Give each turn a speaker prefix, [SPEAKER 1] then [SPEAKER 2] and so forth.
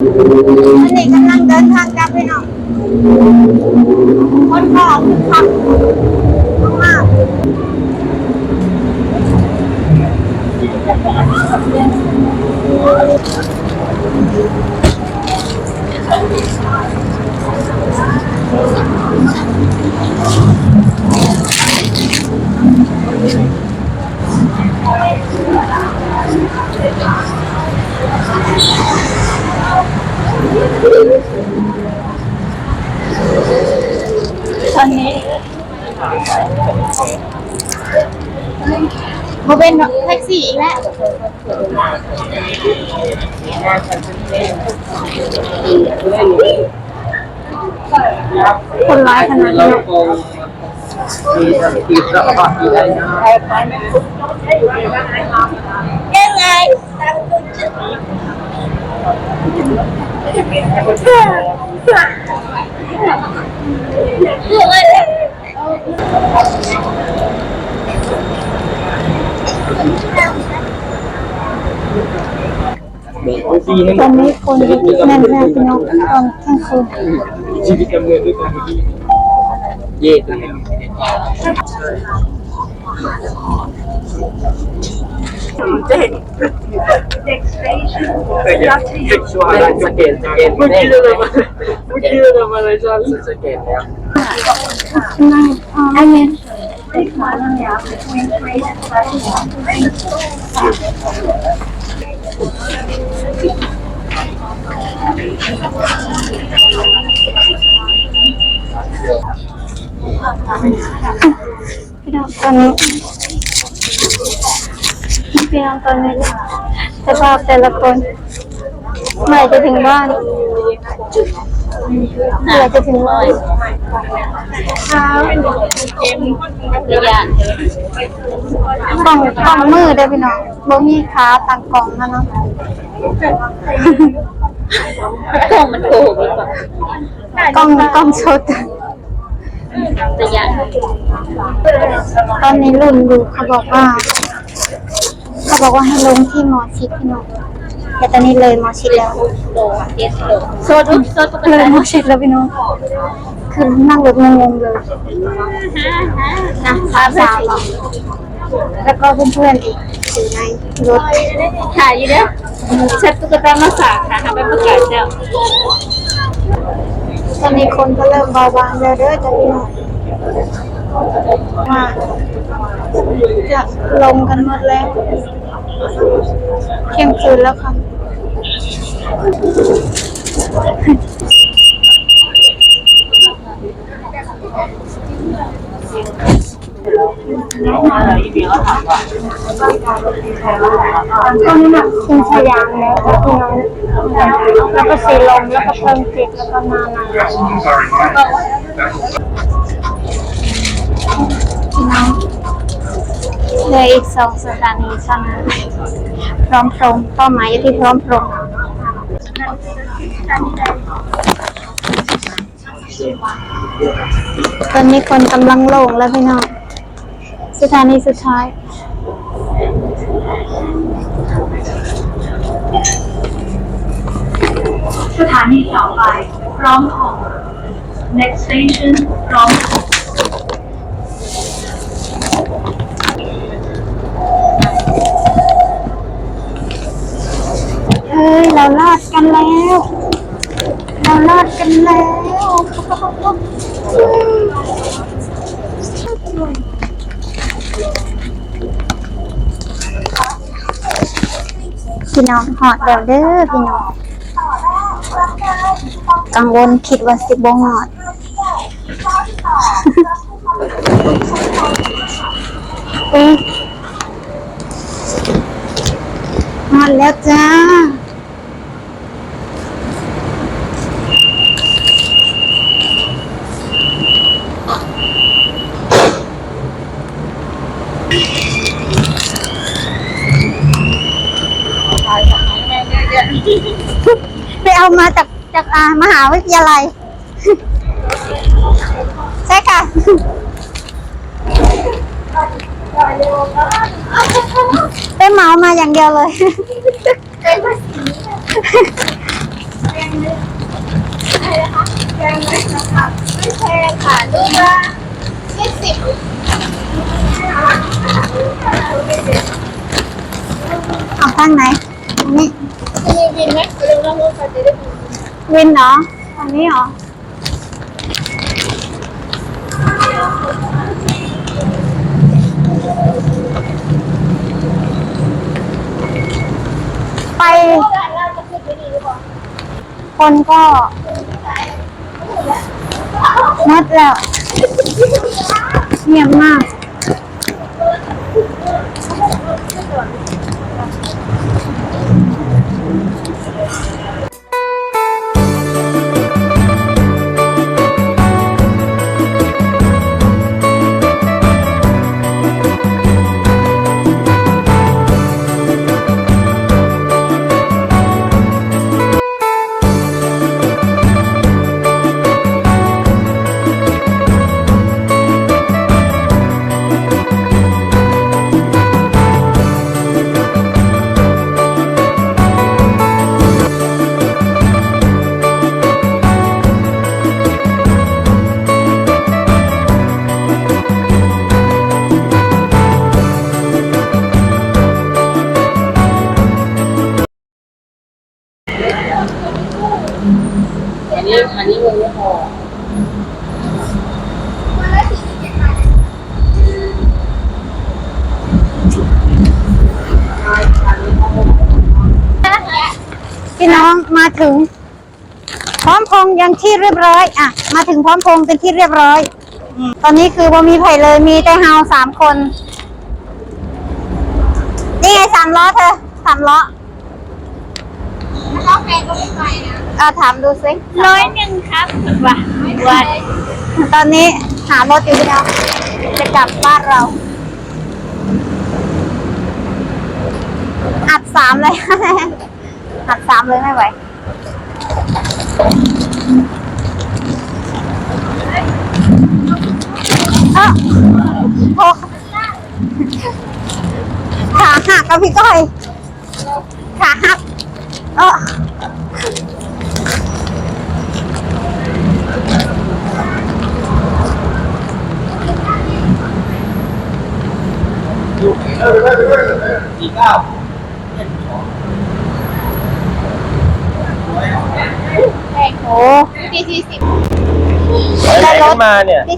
[SPEAKER 1] อันนี้กำลังเดินทางกลับพี่น้องคนก็คึกคักมาก ตอนนี้มาเป็นแท็กซี่อีกแล้วคนร้ายขนาดนี้ยังไง ตอนนี้คนแน่นแน่พี่น้องตอนเที่ยงคืน
[SPEAKER 2] ชีวิตการเมืองด้วยกันเย่ตัวนี้ เด็กชัวร์สเกตสเกตเมื่อกี้เรามาเมื่อกี้เรามาอะไรจ้าสเกตแล้ว
[SPEAKER 1] นั่อันนี้พี่น้องตอนนี้ พี่น้องตอนนี้สภาพแต่ละคนเมื่อไหร่จะถึงบ้านเมื่อไหร่จะถึงบ้านเช้า
[SPEAKER 3] ระยะ
[SPEAKER 1] กล่องกล่องมือเด้อพี่น้องบ่มีขาตั้งกล่องนะเนาะ
[SPEAKER 3] โค้งมันโค้งดีกว่าก
[SPEAKER 1] ล่องกล่องสด
[SPEAKER 3] ระยะ
[SPEAKER 1] ตอนนี้รุ่นอยู่เขาบอกว่า เขาบอกว่าให้ลงที่หมอชิดพี่น้องแต่ตอนนี้เลยหมอชิดแล้ว
[SPEAKER 3] โลเจ็ดโลโซดโซดปก
[SPEAKER 1] เล
[SPEAKER 3] ติ
[SPEAKER 1] ยหมอชิดแล้วพี่น้องคือนั่งแบบงงๆเลยนะสามสาวแล้วก็เพื่อนๆอีกสี่ในรถ
[SPEAKER 3] ถ่ายอยู่เด้อเช็ดตุ๊กตามาฝากค่ะทำไปประกาศเจ้า
[SPEAKER 1] ตอนนี้คนก็เริ่มเบาบางแล้วเด้อจ้ะพี่น้องว่าจะลงกันหมดแล้ว เที่ยงคืนแล้วค่ะก็นี่แบบคุณสยามแล้วก็ตรงนั้นแล้วก็สีลมแล้วก็เพิ่มจิตแล้วก็นานา เหลืออีกสองสถานีเท่านั้นพร้อมพรงเป้าหมายอยู่ที่พร้อมพรงตอนนี้คนกำลังลงแล้วพี่น้องสถานีสุดท้าย
[SPEAKER 4] สถานีต่อไปพร้อมของ next station พร้อมของ
[SPEAKER 1] รารอดกันแล้ว เรารอดกันแล้วพี่น้องหอดแล้วเด้อพี่น้องกังวลคิดว่าสิบงหอดเอ๊ะหอดแล้วจ้า ไปเอามาจากจากอ่ามหาวิทยาลัย ใช่ค่ะไปเหมามาอย่างเดียวเลยงไหมอะไรนะคะแพงไหมนะคะไม่แพงค่ะลูกละยี่สิบเอาข้างไหนอันนี้จะมี วินไหมเร็วๆรถไฟจะได้วินเหรออันนี้เหรอไปคนก็หมดแล้วเงียบมาก
[SPEAKER 2] นนี้อันนี้มันไม่พอ
[SPEAKER 1] พี่น้องมาถึง พร้อมพงยังที่เรียบร้อย อะ มาถึงพร้อมพงเป็นที่เรียบร้อยอตอนนี้คือว่ามีไผ่เลยมีแต่เฮาสามคน นี่ไงสามล้อเธอสามล้อแล้วแพงก็ไม่ไปนะ อ่าถามดูสิ
[SPEAKER 3] ร้อยหนึ่งครับว่ะวัน
[SPEAKER 1] ตอนนี้หารถอยู่พี่น้องจะกลับบ้านเรา อัดสามเลย อัดสามเลยไม่ไหวเออโอ้ขาหักกับพี่ก้อยขาหักเออ
[SPEAKER 2] เก้า
[SPEAKER 1] โอ้ดีทีสิบ
[SPEAKER 2] ไหนมาเนี่ย
[SPEAKER 1] ดี